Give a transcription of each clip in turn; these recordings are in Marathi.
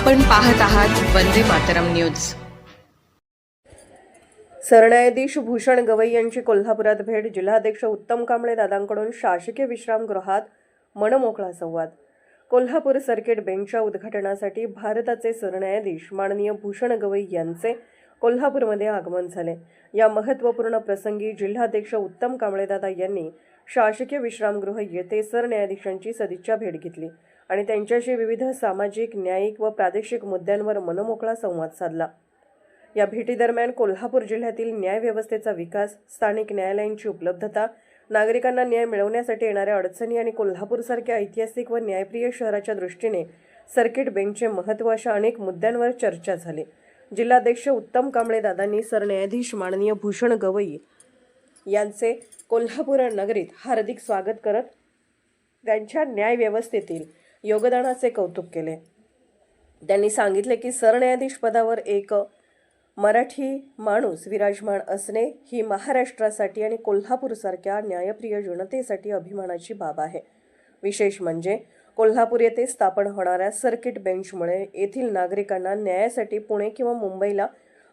आपण पाहत आहात वंदे मातरम न्यूज. सरन्यायाधीश भूषण गवई यांची कोल्हापुरात भेट जिल्हाध्यक्ष उत्तम कांबळे दादांकडून शासकीय विश्रामगृहात मनमोकळा संवाद. कोल्हापूर सर्किट बेंचच्या उद्घाटनासाठी भारताचे सरन्यायाधीश माननीय भूषण गवई यांचे कोल्हापूरमध्ये आगमन झाले. या महत्त्वपूर्ण प्रसंगी जिल्हाध्यक्ष उत्तम कांबळेदादा यांनी शासकीय विश्रामगृह येथे सरन्यायाधीशांची सदिच्छा भेट घेतली आणि त्यांच्याशी विविध सामाजिक न्यायिक व प्रादेशिक मुद्द्यांवर मनमोकळा संवाद साधला. या भेटीदरम्यान कोल्हापूर जिल्ह्यातील न्यायव्यवस्थेचा विकास स्थानिक न्यायालयांची उपलब्धता नागरिकांना न्याय मिळवण्यासाठी येणाऱ्या अडचणी आणि कोल्हापूरसारख्या ऐतिहासिक व न्यायप्रिय शहराच्या दृष्टीने सर्किट बेंचचे महत्त्व अशा अनेक मुद्द्यांवर चर्चा झाली. जिल्हाध्यक्ष उत्तम कांबळे दादांनी सरन्यायाधीश माननीय भूषण गवई यांचे कोल्हापूर नगरीत हार्दिक स्वागत करत त्यांच्या न्यायव्यवस्थेतील योगदानाचे कौतुक केले. त्यांनी सांगितले की सरन्यायाधीश पदावर एक मराठी माणूस विराजमान असणे ही महाराष्ट्रासाठी आणि कोल्हापूरसारख्या न्यायप्रिय जनतेसाठी अभिमानाची बाब आहे. विशेष म्हणजे कोल्हापूर येथे स्थापन होणाऱ्या सर्किट बेंचमुळे येथील नागरिकांना न्यायासाठी पुणे किंवा मुंबईला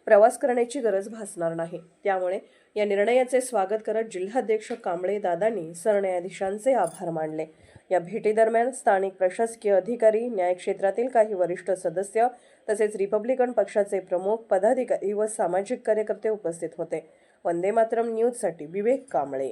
प्रवास करण्याची गरज भासणार नाही. त्यामुळे या निर्णयाचे स्वागत करत जिल्हाध्यक्ष कांबळे दादांनी सरन्यायाधीशांचे आभार मानले. या भेटीदरम्यान स्थानिक प्रशासकीय अधिकारी न्यायक्षेत्रातील काही वरिष्ठ सदस्य तसेच रिपब्लिकन पक्षाचे प्रमुख पदाधिकारी व सामाजिक कार्यकर्ते उपस्थित होते. वंदे मातरम न्यूजसाठी विवेक कांबळे.